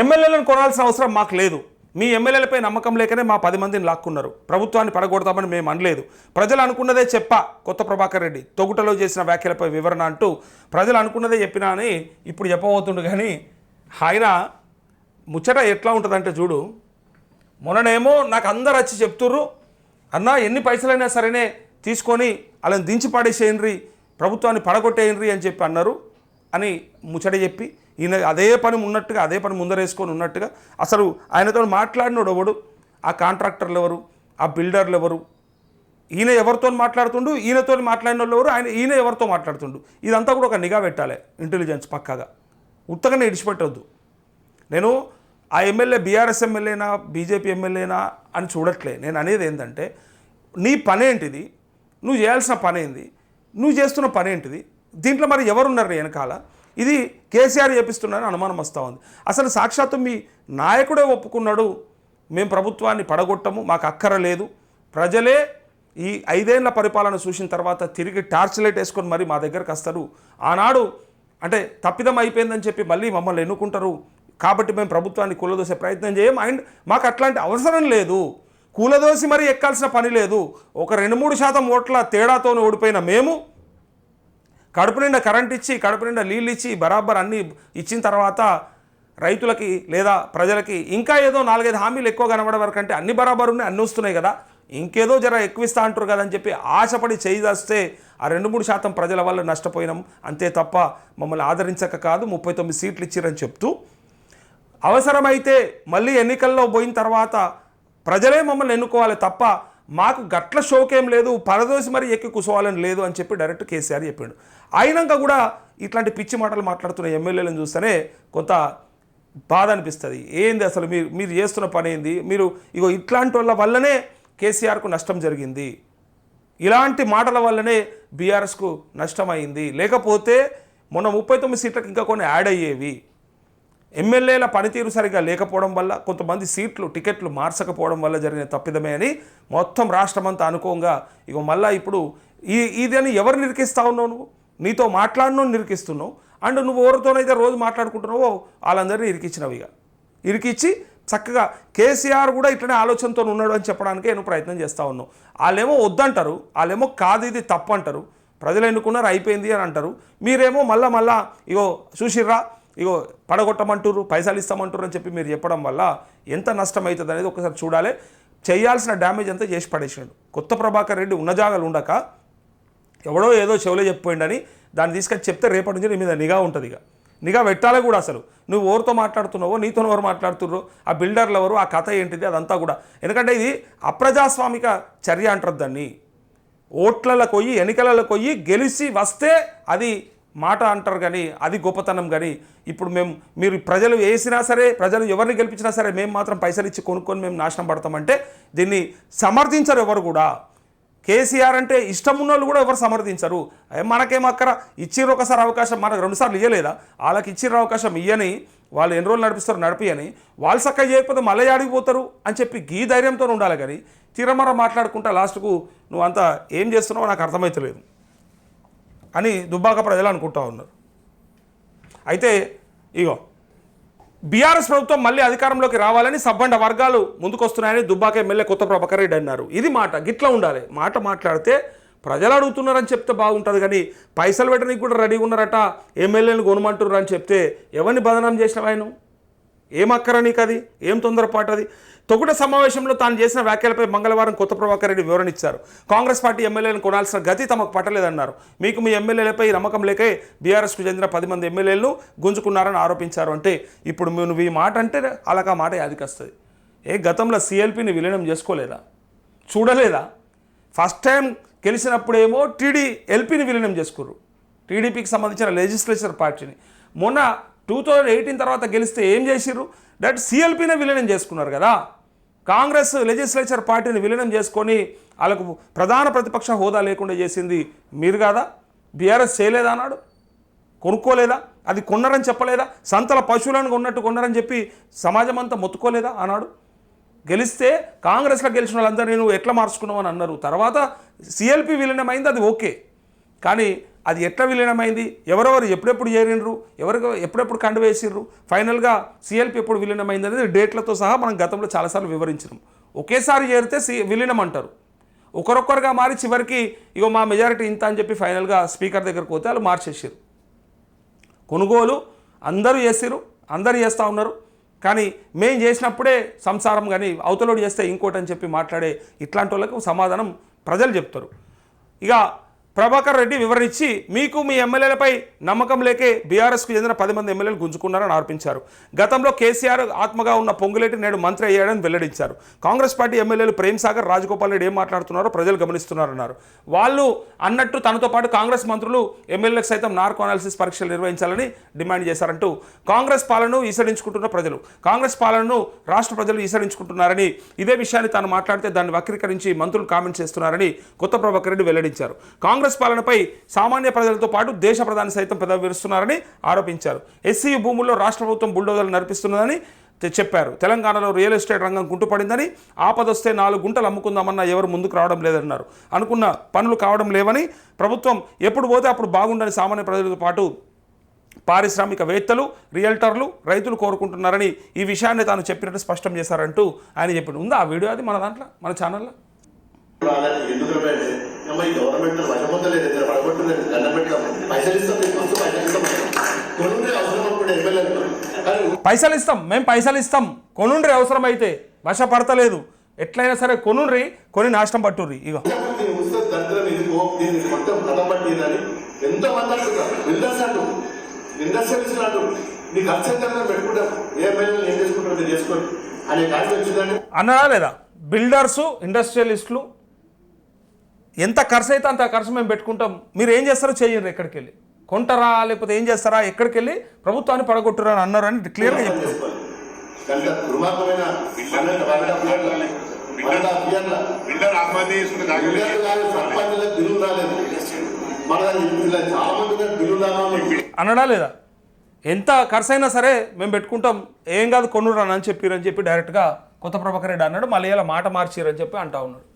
ఎమ్మెల్యేలను కొనాల్సిన అవసరం మాకు లేదు. మీ ఎమ్మెల్యేలపై నమ్మకం లేకనే మా పది మందిని లాక్కున్నారు. ప్రభుత్వాన్ని పడగొడతామని మేము అనలేదు. ప్రజలు అనుకున్నదే చెప్పా కొత్త ప్రభాకర్ రెడ్డి. తొగుటలో చేసిన వ్యాఖ్యలపై వివరణ అంటూ ప్రజలు అనుకున్నదే చెప్పినా అని ఇప్పుడు చెప్పబోతుండు కానీ ఆయన ముచ్చట ఎట్లా ఉంటుందంటే చూడు మొన్ననేమో నాకు అందరు వచ్చి చెప్తుర్రు అన్న ఎన్ని పైసలైనా సరేనే తీసుకొని వాళ్ళని దించి పడేసేయండ్రి ప్రభుత్వాన్ని పడగొట్టేయండ్రి అని చెప్పి అన్నారు. అని ముచ్చట చెప్పి ఈయన అదే పని ఉన్నట్టుగా అదే పని ముందరేసుకొని ఉన్నట్టుగా అసలు ఆయనతో మాట్లాడినోడు ఎవడు? ఆ కాంట్రాక్టర్లు ఎవరు? ఆ బిల్డర్లు ఎవరు? ఈయన ఎవరితో మాట్లాడుతుండు? ఈయనతో మాట్లాడిన వాళ్ళు ఎవరు? ఆయన ఈయన ఎవరితో మాట్లాడుతుండు? ఇదంతా కూడా ఒక నిఘా పెట్టాలి ఇంటెలిజెన్స్ పక్కాగా. ఉత్తగానే ఇడిచిపెట్టవద్దు నేను ఆ ఎమ్మెల్యే బీఆర్ఎస్ ఎమ్మెల్యేనా బీజేపీ ఎమ్మెల్యేనా అని చూడట్లే. నేను అనేది ఏంటంటే నీ పని ఏంటిది నువ్వు చేయాల్సిన పనేంది? నువ్వు చేస్తున్న పనేంటిది? దీంట్లో మరి ఎవరున్నారు వెనకాల? ఇది కేసీఆర్ చేపిస్తున్నారని అనుమానం వస్తూ ఉంది. అసలు సాక్షాత్తు మీ నాయకుడే ఒప్పుకున్నాడు మేము ప్రభుత్వాన్ని పడగొట్టము మాకు అక్కర లేదు. ప్రజలే ఈ ఐదేళ్ళ పరిపాలన చూసిన తర్వాత తిరిగి టార్చ్ లైట్ వేసుకొని మరి మా దగ్గరకు వస్తారు. ఆనాడు అంటే తప్పిదం అయిపోయిందని చెప్పి మళ్ళీ మమ్మల్ని ఎన్నుకుంటారు. కాబట్టి మేము ప్రభుత్వాన్ని కూలదోసే ప్రయత్నం చేయం. అండ్ మాకు అట్లాంటి అవసరం లేదు. కూలదోసి మరి ఎక్కాల్సిన పని లేదు. ఒక రెండు మూడు శాతం ఓట్ల తేడాతో ఓడిపోయిన మేము కడుపు నిండా కరెంట్ ఇచ్చి కడుపు నిండా నీళ్ళు ఇచ్చి బరాబర్ అన్నీ ఇచ్చిన తర్వాత రైతులకి లేదా ప్రజలకి ఇంకా ఏదో నాలుగైదు హామీలు ఎక్కువ కనబడే వరకు అంటే అన్ని బరాబర్ ఉన్నాయి అన్నీ వస్తున్నాయి కదా. ఇంకేదో జర ఎక్కువ ఇస్తా అంటారు కదా అని చెప్పి ఆశపడి చేయి ఆ రెండు మూడు శాతం ప్రజల వల్ల నష్టపోయినాం. అంతే తప్ప మమ్మల్ని ఆదరించక కాదు ముప్పై తొమ్మిది సీట్లు ఇచ్చిరని చెప్తూ అవసరమైతే మళ్ళీ ఎన్నికల్లో పోయిన తర్వాత ప్రజలే మమ్మల్ని ఎన్నుకోవాలి తప్ప మాకు గట్ల షోకేం లేదు పరదోసి మరి ఎక్కి కూసోవాలని లేదు అని చెప్పి డైరెక్ట్ కేసీఆర్ చెప్పాడు. అయినాక కూడా ఇట్లాంటి పిచ్చి మాటలు మాట్లాడుతున్న ఎమ్మెల్యేలను చూస్తేనే కొంత బాధ అనిపిస్తుంది. ఏంది అసలు మీరు మీరు చేస్తున్న పని ఏంది? మీరు ఇగో ఇట్లాంటి వాళ్ళ వల్లనే కేసీఆర్కు నష్టం జరిగింది. ఇలాంటి మాటల వల్లనే బీఆర్ఎస్కు నష్టమైంది లేకపోతే మొన్న ముప్పై తొమ్మిది సీట్లకు ఇంకా కొన్ని యాడ్ అయ్యేవి. ఎమ్మెల్యేల పనితీరు సరిగా లేకపోవడం వల్ల కొంతమంది సీట్లు టికెట్లు మార్చకపోవడం వల్ల జరిగిన తప్పిదమే అని మొత్తం రాష్ట్రమంతా అనుకోగా ఇగో మళ్ళీ ఇప్పుడు ఈ ఇదని ఎవరు నిరికిస్తా ఉన్నావు నువ్వు? నీతో మాట్లాడినో నిరికిస్తున్నావు. అండ్ నువ్వు ఎవరితోనైతే రోజు మాట్లాడుకుంటున్నావో వాళ్ళందరినీ ఇరికిచ్చినవి ఇక ఇరికిచ్చి చక్కగా కేసీఆర్ కూడా ఇట్లనే ఆలోచనతో ఉన్నాడు అని చెప్పడానికి నేను ప్రయత్నం చేస్తూ ఉన్నావు వాళ్ళేమో వద్దంటారు వాళ్ళేమో కాదు ఇది తప్పు అంటారు. ప్రజలు ఎన్నుకున్నారు అయిపోయింది అని అంటారు. మీరేమో మళ్ళా మళ్ళా ఇగో చూసిర్రా ఇగో పడగొట్టమంటారు పైసలు ఇస్తామంటారు అని చెప్పి మీరు చెప్పడం వల్ల ఎంత నష్టం అవుతుంది అనేది ఒకసారి చూడాలి. చేయాల్సిన డ్యామేజ్ అంతా చేసి పడేసినాడు కొత్త ప్రభాకర్ రెడ్డి ఉన్న జాగాలు ఉండక ఎవడో ఏదో చెవులో చెప్పిపోయిండని దాన్ని తీసుకొచ్చి చెప్తే రేపటి నుంచి నీ మీద నిఘా ఉంటుంది ఇక నిఘా పెట్టాలి కూడా అసలు. నువ్వు ఎవరితో మాట్లాడుతున్నావో నీతో ఎవరు మాట్లాడుతున్నారో ఆ బిల్డర్లు ఎవరు ఆ కథ ఏంటిది అదంతా కూడా. ఎందుకంటే ఇది అప్రజాస్వామిక చర్య అంటారు దాన్ని. ఓట్లలో కొయ్యి ఎన్నికలలో కొయ్యి గెలిచి వస్తే అది మాట అంటారు కానీ అది గొప్పతనం కానీ ఇప్పుడు మేము మీరు ప్రజలు వేసినా సరే ప్రజలు ఎవరిని గెలిపించినా సరే మేము మాత్రం పైసలు ఇచ్చి కొనుక్కొని మేము నాశనం పడతామంటే దీన్ని సమర్థించరు ఎవరు కూడా. కేసీఆర్ అంటే ఇష్టం ఉన్న వాళ్ళు కూడా ఎవరు సమర్థించరు. మనకేం అక్కర? ఇచ్చిర్రు ఒకసారి అవకాశం మనకు రెండుసార్లు ఇవ్వలేదా వాళ్ళకి ఇచ్చిర్రు అవకాశం ఇయ్యని వాళ్ళు ఎన్ని రోజులు నడిపిస్తారు నడిపియని వాళ్ళు చక్కగా చేయకపోతే మళ్ళీ ఆడిపోతారు అని చెప్పి గీ ధైర్యంతో ఉండాలి కానీ తీరమర మాట్లాడుకుంటా లాస్ట్కు నువ్వు అంతా ఏం చేస్తున్నావో నాకు అర్థమవుతలేదు అని దుబ్బాక ప్రజలు అనుకుంటా ఉన్నారు. అయితే ఇగో బీఆర్ఎస్ ప్రభుత్వం మళ్ళీ అధికారంలోకి రావాలని సబ్బండ వర్గాలు ముందుకొస్తున్నాయని దుబ్బాక ఎమ్మెల్యే కొత్త ప్రభాకర్ రెడ్డి అన్నారు. ఇది మాట గిట్లా ఉండాలి. మాట మాట్లాడితే ప్రజలు అడుగుతున్నారని చెప్తే బాగుంటుంది కానీ పైసలు పెట్టడానికి కూడా రెడీగా ఉన్నారట ఎమ్మెల్యేలు కొనమంటున్నారు అని చెప్తే ఎవరిని బదనాం చేసినవా ఆయన? ఏం అక్కర నీకు అది ఏం తొందరపాటు అది తొగుట సమావేశంలో తాను చేసిన వ్యాఖ్యలపై మంగళవారం కొత్త ప్రభాకర్ రెడ్డి వివరణ ఇచ్చారు. కాంగ్రెస్ పార్టీ ఎమ్మెల్యేలను కొనాల్సిన గతి తమకు పట్టలేదన్నారు. మీకు మీ ఎమ్మెల్యేలపై నమ్మకం లేకే బీఆర్ఎస్కు చెందిన పది మంది ఎమ్మెల్యేలను గుంజుకున్నారని ఆరోపించారు అంటే ఇప్పుడు నువ్వు ఈ మాట అంటే అలాగా మాట యాదికొస్తుంది. ఏ గతంలో సిఎల్పిని విలీనం చేసుకోలేదా? చూడలేదా? ఫస్ట్ టైం గెలిచినప్పుడేమో టీడీ ఎల్పిని విలీనం చేసుకుర్రు. టీడీపీకి సంబంధించిన లెజిస్లేచర్ పార్టీని. మొన్న టూ థౌజండ్ ఎయిటీన్ తర్వాత గెలిస్తే ఏం చేసిర్రు? డైరెక్ట్ సిఎల్పీనే విలీనం చేసుకున్నారు కదా. కాంగ్రెస్ లెజిస్లేచర్ పార్టీని విలీనం చేసుకొని వాళ్ళకు ప్రధాన ప్రతిపక్ష హోదా లేకుండా చేసింది మీరు కాదా? బీఆర్ఎస్ చేయలేదా అన్నాడు? కొనుక్కోలేదా? అది కొన్నరని చెప్పలేదా? సంతల పశువులను కొన్నట్టు కొన్నరని చెప్పి సమాజం అంతా మొత్తుకోలేదా అన్నాడు? గెలిస్తే కాంగ్రెస్లో గెలిచిన వాళ్ళందరినీ నువ్వు ఎట్లా మార్చుకున్నావు అని అన్నారు. తర్వాత సిఎల్పి విలీనమైంది అది ఓకే. కానీ అది ఎట్లా విలీనమైంది? ఎవరెవరు ఎప్పుడెప్పుడు చేరిండ్రు? ఎవరు ఎప్పుడెప్పుడు కండు వేసిర్రు? ఫైనల్గా సిఎల్పి ఎప్పుడు విలీనమైంది అనేది డేట్లతో సహా మనం గతంలో చాలాసార్లు వివరించినాం. ఒకేసారి చేరితే సి విలీనం అంటారు ఒకరొక్కరుగా మారి చివరికి ఇగో మా మెజారిటీ ఇంత అని చెప్పి ఫైనల్గా స్పీకర్ దగ్గరకు పోతే వాళ్ళు మార్చేసారు కొనుగోలు అందరూ చేసిరు అందరూ చేస్తూ ఉన్నారు. కానీ మేము చేసినప్పుడే సంసారం కానీ అవతలోడు చేస్తే ఇంకోటి అని చెప్పి మాట్లాడే ఇట్లాంటి వాళ్ళకు సమాధానం ప్రజలు చెప్తారు. ఇక ప్రభాకర్ రెడ్డి వివరించి మీకు మీ ఎమ్మెల్యేలపై నమ్మకం లేకే బీఆర్ఎస్కు చెందిన పది మంది ఎమ్మెల్యేలు గుంజుకున్నారని ఆరోపించారు. గతంలో కేసీఆర్ ఆత్మగా ఉన్న పొంగులేటి నేడు మంత్రి అయ్యాడని వెల్లడించారు. కాంగ్రెస్ పార్టీ ఎమ్మెల్యేలు ప్రేమ్ సాగర్ రాజగోపాల్ రెడ్డి ఏం మాట్లాడుతున్నారో ప్రజలు గమనిస్తున్నారన్నారు. వాళ్ళు అన్నట్టు తనతో పాటు కాంగ్రెస్ మంత్రులు ఎమ్మెల్యేలకు సైతం నార్కో అనాలిసిస్ పరీక్షలు నిర్వహించాలని డిమాండ్ చేశారంటూ కాంగ్రెస్ పాలనను ఈసడించుకుంటున్న ప్రజలు కాంగ్రెస్ పాలనను రాష్ట్ర ప్రజలు ఈసడించుకుంటున్నారని ఇదే విషయాన్ని తాను మాట్లాడితే దాన్ని వక్రీకరించి మంత్రులు కామెంట్ చేస్తున్నారని కొత్త ప్రభాకర్ రెడ్డి వెల్లడించారు. కాంగ్రెస్ పాలనపై సామాన్య ప్రజలతో పాటు దేశ ప్రధాని సైతం పెదవి విరుస్తున్నారని ఆరోపించారు. ఎస్సీ భూముల్లో రాష్ట్ర ప్రభుత్వం బుల్డోజర్లు నడిపిస్తున్నదని చెప్పారు. తెలంగాణలో రియల్ ఎస్టేట్ రంగం కుంటుపడిందని ఆపదొస్తే నాలుగు గుంటలు అమ్ముకుందామన్నా ఎవరు ముందుకు రావడం లేదన్నారు. అనుకున్న పనులు కావడం లేవని ప్రభుత్వం ఎప్పుడు పోతే అప్పుడు బాగుండని సామాన్య ప్రజలతో పాటు పారిశ్రామికవేత్తలు రియల్టర్లు రైతులు కోరుకుంటున్నారని ఈ విషయాన్ని తాను చెప్పినట్టు స్పష్టం చేశారంటూ ఆయన చెప్పిన ఉందా ఆ వీడియో అది మన దాంట్లో మన ఛానల్లో? గవర్నమెంట్ దండం పెట్టాం పైసలు ఇస్తాం మీకు మస్తు పైసలు ఇస్తాం. కొన్ని అవసరం అనుకుంటే ఎమ్మెల్యేలు కానీ పైసలు ఇస్తాం మేము పైసలు ఇస్తాం. కొనుండ్రి అవసరం అయితే వశపడతలేదు. ఎట్లయినా సరే కొనుండ్రి కొని నాశనం పట్టుర్రి ఉత్సవ దరిద్రం ఇది ఓ దీన్ని మొత్తం కథం పట్టిందని ఎంతో మంది అంటున్నారు. బిల్డర్స్ అంటు ఇండస్ట్రియలిస్ట్ అంటు నీకు అత్యంతంగా పెట్టుకుంటాం. ఏ ఎమ్మెల్యేలు ఏం చేసుకుంటారు మీరు చేసుకోండి అనే కార్యం వచ్చిందంటే అన్నదా లేదా? బిల్డర్సు ఇండస్ట్రియలిస్టులు ఎంత ఖర్చు అయితే అంత ఖర్చు మేము పెట్టుకుంటాం. మీరు ఏం చేస్తారో చేయండి ఎక్కడికి వెళ్ళి కొంటారా లేకపోతే ఏం చేస్తారా ఎక్కడికి వెళ్ళి ప్రభుత్వాన్ని పడగొట్టురా అని అన్నారు అని క్లియర్గా చెప్తారు. అనడా లేదా. ఎంత ఖర్చు అయినా సరే మేము పెట్టుకుంటాం. ఏం కాదు కొనురా అని చెప్పిరని చెప్పి డైరెక్ట్గా కొత్త ప్రభాకర్ రెడ్డి అన్నాడు. మళ్ళీ ఇలా మాట మార్చిరని చెప్పి అంటా ఉన్నాడు.